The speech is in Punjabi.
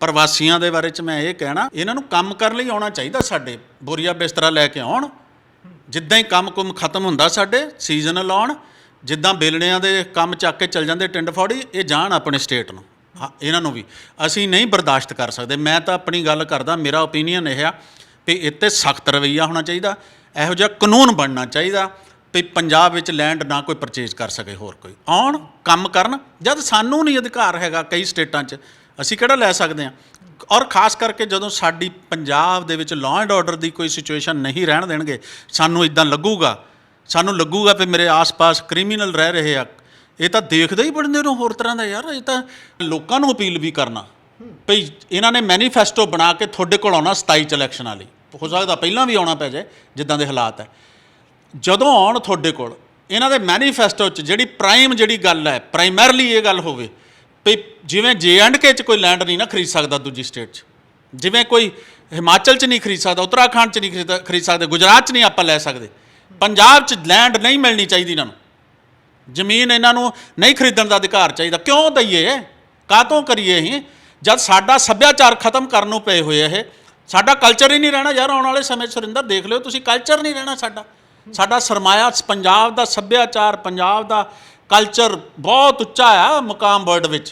ਪ੍ਰਵਾਸੀਆਂ ਦੇ ਬਾਰੇ ਚ ਮੈਂ ਇਹ ਕਹਿਣਾ, ਇਹਨਾਂ ਨੂੰ ਕੰਮ ਕਰਨ ਲਈ ਆਉਣਾ ਚਾਹੀਦਾ ਸਾਡੇ। ਬੋਰੀਆ ਬਿਸਤਰਾ ਲੈ ਕੇ ਆਉਣ, ਜਿੱਦਾਂ ਹੀ ਕੰਮ ਕੁਮ ਖਤਮ ਹੁੰਦਾ ਸਾਡੇ ਸੀਜ਼ਨਲ ਆਉਣ ਜਿੱਦਾਂ ਬੇਲਣਿਆਂ ਦੇ ਕੰਮ ਚੱਕ ਕੇ ਚੱਲ ਜਾਂਦੇ ਟਿੰਡ ਫੌੜੀ, ਇਹ ਜਾਣ ਆਪਣੇ ਸਟੇਟ ਨੂੰ। ਹਾਂ, ਇਹਨਾਂ ਨੂੰ ਵੀ। ਅਸੀਂ ਨਹੀਂ ਬਰਦਾਸ਼ਤ ਕਰ ਸਕਦੇ। ਮੈਂ ਤਾਂ ਆਪਣੀ ਗੱਲ ਕਰਦਾ, ਮੇਰਾ ਓਪੀਨੀਅਨ ਇਹ ਆ ਵੀ ਇੱਥੇ ਸਖਤ ਰਵੱਈਆ ਹੋਣਾ ਚਾਹੀਦਾ, ਇਹੋ ਜਿਹਾ ਕਾਨੂੰਨ ਬਣਨਾ ਚਾਹੀਦਾ ਵੀ ਪੰਜਾਬ ਵਿੱਚ ਲੈਂਡ ਨਾ ਕੋਈ ਪਰਚੇਜ਼ ਕਰ ਸਕੇ ਹੋਰ ਕੋਈ। ਆਉਣ, ਕੰਮ ਕਰਨ, ਜਦ ਸਾਨੂੰ ਨਹੀਂ ਅਧਿਕਾਰ ਹੈਗਾ ਕਈ ਸਟੇਟਾਂ 'ਚ ਅਸੀਂ ਕਿਹੜਾ ਲੈ ਸਕਦੇ ਹਾਂ? ਔਰ ਖਾਸ ਕਰਕੇ ਜਦੋਂ ਸਾਡੀ ਪੰਜਾਬ ਦੇ ਵਿੱਚ ਲਾਅ ਐਂਡ ਆਰਡਰ ਦੀ ਕੋਈ ਸਿਚੁਏਸ਼ਨ ਨਹੀਂ ਰਹਿਣ ਦੇਣਗੇ, ਸਾਨੂੰ ਇਦਾਂ ਲੱਗੂਗਾ। ਸਾਨੂੰ ਲੱਗੂਗਾ ਵੀ ਮੇਰੇ ਆਸ-ਪਾਸ ਕ੍ਰਿਮੀਨਲ ਰਹਿ ਰਹੇ ਆ। ਇਹ ਤਾਂ ਦੇਖਦੇ ਹੀ ਬਣਦੇ ਨੂੰ ਹੋਰ ਤਰ੍ਹਾਂ ਦਾ ਯਾਰ, ਇਹ ਤਾਂ ਲੋਕਾਂ ਨੂੰ ਅਪੀਲ ਵੀ ਕਰਨਾ। ਭਈ ਇਹਨਾਂ ਨੇ ਮੈਨੀਫੈਸਟੋ ਬਣਾ ਕੇ ਤੁਹਾਡੇ ਕੋਲ ਆਉਣਾ 27 ਚ ਇਲੈਕਸ਼ਨਾਂ ਲਈ ਹੋ ਸਕਦਾ ਪਹਿਲਾਂ ਵੀ ਆਉਣਾ ਪੈ ਜਾਏ, ਜਿੱਦਾਂ ਦੇ ਹਾਲਾਤ ਹੈ। ਜਦੋਂ ਆਉਣ ਤੁਹਾਡੇ ਕੋਲ, ਇਹਨਾਂ ਦੇ ਮੈਨੀਫੈਸਟੋ 'ਚ ਜਿਹੜੀ ਪ੍ਰਾਈਮ ਜਿਹੜੀ ਗੱਲ ਹੈ ਪ੍ਰਾਇਮਰਲੀ ਇਹ ਗੱਲ ਹੋਵੇ ਵੀ ਜਿਵੇਂ ਜੇ ਐਂਡ ਕੇ 'ਚ ਕੋਈ ਲੈਂਡ ਨਹੀਂ ਨਾ ਖਰੀਦ ਸਕਦਾ ਦੂਜੀ ਸਟੇਟ 'ਚ। ਜਿਵੇਂ ਕੋਈ ਹਿਮਾਚਲ 'ਚ ਨਹੀਂ ਖਰੀਦ ਸਕਦਾ, ਉੱਤਰਾਖੰਡ 'ਚ ਨਹੀਂ ਖਰੀਦ ਖਰੀਦ ਸਕਦੇ, ਗੁਜਰਾਤ 'ਚ ਨਹੀਂ ਆਪਾਂ ਲੈ ਸਕਦੇ। ਪੰਜਾਬ 'ਚ ਲੈਂਡ ਨਹੀਂ ਮਿਲਣੀ ਚਾਹੀਦੀ ਇਹਨਾਂ ਨੂੰ। ਜ਼ਮੀਨ ਇਹਨਾਂ ਨੂੰ ਨਹੀਂ ਖਰੀਦਣ ਦਾ ਅਧਿਕਾਰ ਚਾਹੀਦਾ। ਕਿਉਂ ਦਈਏ? ਕਾਹਤੋਂ ਕਰੀਏ ਇਹ ਜਦ ਸਾਡਾ ਸੱਭਿਆਚਾਰ ਖਤਮ ਕਰਨ ਨੂੰ ਪਏ ਹੋਏ ਇਹ, ਸਾਡਾ ਕਲਚਰ ਹੀ ਨਹੀਂ ਰਹਿਣਾ। ਯਾਰ ਆਉਣ ਵਾਲੇ ਸਮੇਂ 'ਚ ਸੁਰਿੰਦਰ, ਦੇਖ ਲਿਓ, ਤੁਸੀਂ ਕਲਚਰ ਨਹੀਂ ਰਹਿਣਾ ਸਾਡਾ। ਸਾਡਾ ਸਰਮਾਇਆ ਪੰਜਾਬ ਦਾ ਸੱਭਿਆਚਾਰ, ਪੰਜਾਬ ਦਾ ਕਲਚਰ ਬਹੁਤ ਉੱਚਾ ਆ ਮੁਕਾਮ ਵਰਲਡ ਵਿੱਚ।